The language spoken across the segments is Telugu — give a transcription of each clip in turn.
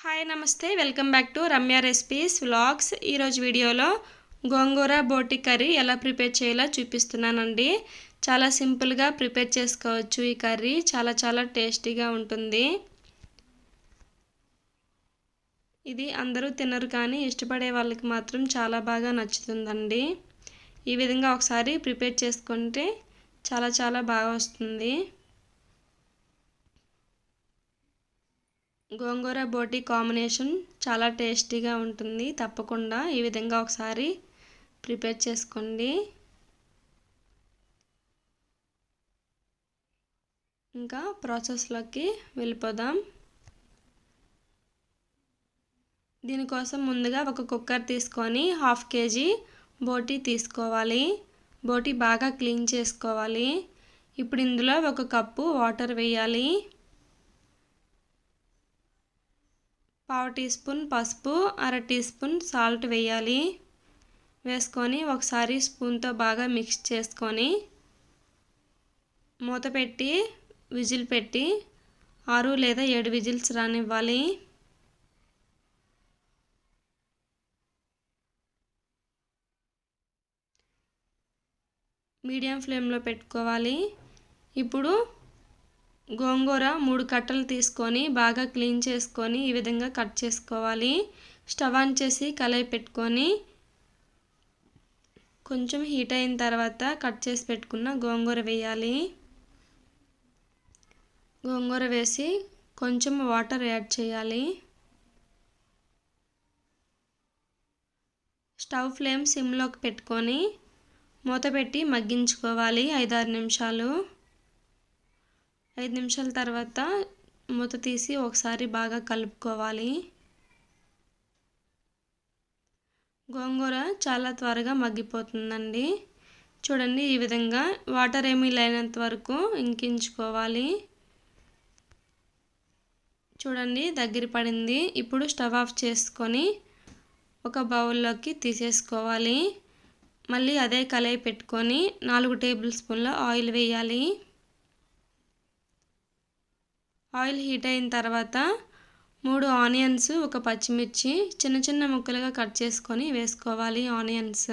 హాయ్ నమస్తే. Welcome back to Ramya recipes vlogs. ఈరోజు వీడియోలో గోంగూర బోటి కర్రీ ఎలా ప్రిపేర్ చేయాలో చూపిస్తున్నానండి. చాలా సింపుల్గా ప్రిపేర్ చేసుకోవచ్చు ఈ కర్రీ. చాలా చాలా టేస్టీగా ఉంటుంది. ఇది అందరూ తినరు కానీ ఇష్టపడే వాళ్ళకి మాత్రం చాలా బాగా నచ్చుతుందండి. ఈ విధంగా ఒకసారి ప్రిపేర్ చేసుకుంటే చాలా చాలా బాగా వస్తుంది. గోంగూర బోటి కాంబినేషన్ చాలా టేస్టీగా ఉంటుంది. తప్పకుండా ఈ విధంగా ఒకసారి ప్రిపేర్ చేసుకోండి. ఇంకా ప్రాసెస్లోకి వెళ్ళిపోదాం. దీనికోసం ముందుగా ఒక కుక్కర్ తీసుకొని హాఫ్ కేజీ బోటి తీసుకోవాలి. బోటి బాగా క్లీన్ చేసుకోవాలి. ఇప్పుడు ఇందులో ఒక కప్పు వాటర్ వేయాలి. పావు టీ స్పూన్ పసుపు అర టీ స్పూన్ సాల్ట్ వేయాలి. వేసుకొని ఒకసారి స్పూన్తో బాగా మిక్స్ చేసుకొని మూత పెట్టి విజిల్ పెట్టి ఆరు లేదా ఏడు విజిల్స్ రానివ్వాలి. మీడియం ఫ్లేమ్లో పెట్టుకోవాలి. ఇప్పుడు గోంగూర మూడు కట్టలు తీసుకొని బాగా క్లీన్ చేసుకొని ఈ విధంగా కట్ చేసుకోవాలి. స్టవ్ ఆన్ చేసి కలయి పెట్టుకొని కొంచెం హీట్ అయిన తర్వాత కట్ చేసి పెట్టుకున్న గోంగూర వేయాలి. గోంగూర వేసి కొంచెం వాటర్ యాడ్ చేయాలి. స్టవ్ ఫ్లేమ్ సిమ్లోకి పెట్టుకొని మూత పెట్టి మగ్గించుకోవాలి ఐదారు నిమిషాలు. ఐదు నిమిషాల తర్వాత మూత తీసి ఒకసారి బాగా కలుపుకోవాలి. గోంగూర చాలా త్వరగా మగ్గిపోతుందండి. చూడండి ఈ విధంగా వాటర్ ఏమీ లేనంత వరకు ఇంకించుకోవాలి. చూడండి దగ్గర పడింది. ఇప్పుడు స్టవ్ ఆఫ్ చేసుకొని ఒక బౌల్లోకి తీసేసుకోవాలి. మళ్ళీ అదే కలయి పెట్టుకొని నాలుగు టేబుల్ స్పూన్ల ఆయిల్ వేయాలి. ఆయిల్ హీట్ అయిన తర్వాత మూడు ఆనియన్స్ ఒక పచ్చిమిర్చి చిన్న చిన్న ముక్కలుగా కట్ చేసుకొని వేసుకోవాలి ఆనియన్స్.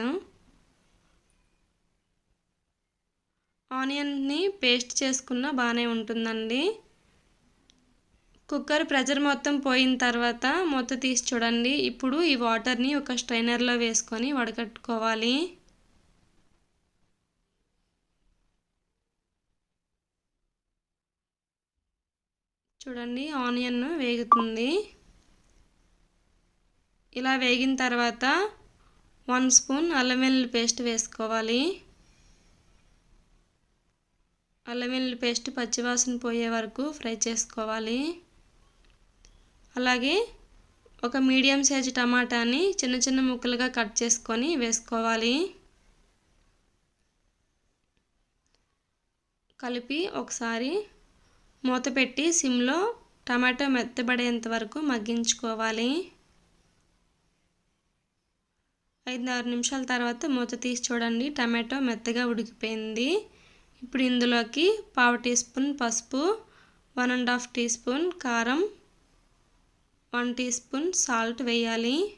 ఆనియన్ని పేస్ట్ చేసుకున్న బాగానే ఉంటుందండి. కుక్కర్ ప్రెజర్ మొత్తం పోయిన తర్వాత మూత తీసి చూడండి. ఇప్పుడు ఈ వాటర్ని ఒక స్ట్రైనర్లో వేసుకొని వడకట్టుకోవాలి. చూడండి ఆనియన్ వేగుతుంది. ఇలా వేగిన తర్వాత వన్ స్పూన్ అల్లం వెల్లుల్లి పేస్ట్ వేసుకోవాలి. అల్లం వెల్లుల్లి పేస్ట్ పచ్చివాసన పోయే వరకు ఫ్రై చేసుకోవాలి. అలాగే ఒక మీడియం సైజ్ టమాటాని చిన్న చిన్న ముక్కలుగా కట్ చేసుకొని వేసుకోవాలి. కలిపి ఒకసారి మూత పెట్టి సిమ్లో టమాటో మెత్తబడేంత వరకు మగ్గించుకోవాలి. ఐదు ఆరు నిమిషాల తర్వాత మూత తీసి చూడండి. టమాటో మెత్తగా ఉడికిపోయింది. ఇప్పుడు ఇందులోకి పావు టీ స్పూన్ పసుపు one and half teaspoon కారం వన్ టీ స్పూన్ సాల్ట్ వేయాలి.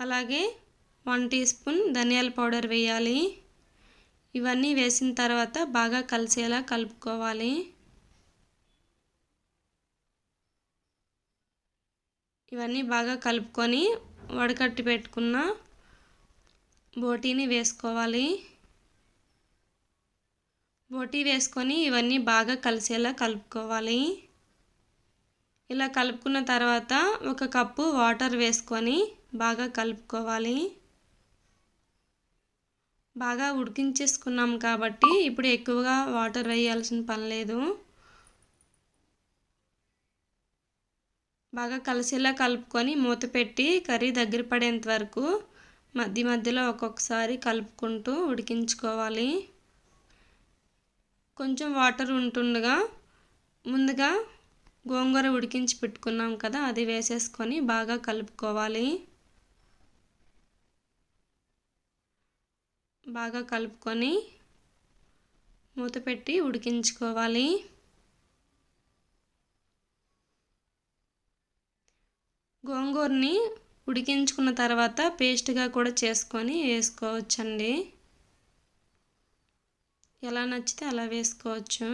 అలాగే వన్ టీ స్పూన్ ధనియాల పౌడర్ వేయాలి. ఇవన్నీ వేసిన తర్వాత బాగా కలిసేలా కలుపుకోవాలి. ఇవన్నీ బాగా కలుపుకొని వడకట్టి పెట్టుకున్న బోటీని వేసుకోవాలి. బోటీ వేసుకొని ఇవన్నీ బాగా కలిసేలా కలుపుకోవాలి. ఇలా కలుపుకున్న తర్వాత ఒక కప్పు వాటర్ వేసుకొని బాగా కలుపుకోవాలి. బాగా ఉడికించేసుకున్నాం కాబట్టి ఇప్పుడు ఎక్కువగా వాటర్ వేయాల్సిన పని లేదు. బాగా కలిసేలా కలుపుకొని మూత పెట్టి కర్రీ దగ్గర పడేంత వరకు మధ్య మధ్యలో ఒక్కొక్కసారి కలుపుకుంటూ ఉడికించుకోవాలి. కొంచెం వాటర్ ఉంటుండగా ముందుగా గోంగూర ఉడికించి పెట్టుకున్నాం కదా అది వేసేసుకొని బాగా కలుపుకోవాలి. బాగా కలుపుకొని మూత పెట్టి ఉడికించుకోవాలి. గోంగూరని ఉడికించుకున్న తర్వాత పేస్ట్గా కూడా చేసుకొని వేసుకోవచ్చండి. ఎలా నచ్చితే అలా వేసుకోవచ్చు.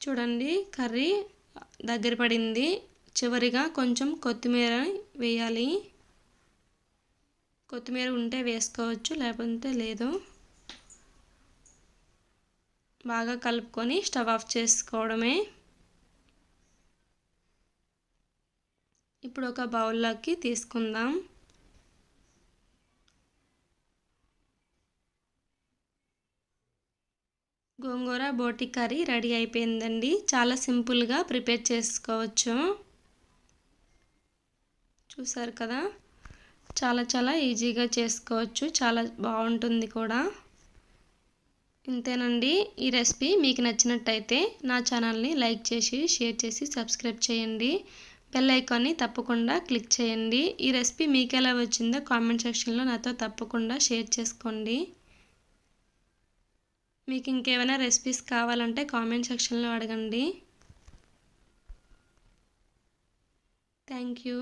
చూడండి కర్రీ దగ్గర పడింది. చివరిగా కొంచెం కొత్తిమీర వేయాలి. కొత్తిమీర ఉంటే వేసుకోవచ్చు లేకపోతే లేదు. బాగా కలుపుకొని స్టవ్ ఆఫ్ చేసుకోవడమే. ఇప్పుడు ఒక బౌల్లోకి తీసుకుందాం. గోంగూర బోటి కర్రీ రెడీ అయిపోయిందండి. చాలా సింపుల్గా ప్రిపేర్ చేసుకోవచ్చు. చూసారు కదా? చాలా చాలా ఈజీగా చేసుకోవచ్చు. చాలా బాగుంటుంది కూడా. ఇంతేనండి. ఈ రెసిపీ మీకు నచ్చినట్టయితే నా ఛానల్ని లైక్ చేసి షేర్ చేసి సబ్స్క్రైబ్ చేయండి. బెల్ ఐకాన్ని తప్పకుండా క్లిక్ చేయండి. ఈ రెసిపీ మీకు ఎలా వచ్చిందో కామెంట్ సెక్షన్లో నాతో తప్పకుండా షేర్ చేసుకోండి. మీకు ఇంకేమైనా రెసిపీస్ కావాలంటే కామెంట్ సెక్షన్లో అడగండి. Thank you.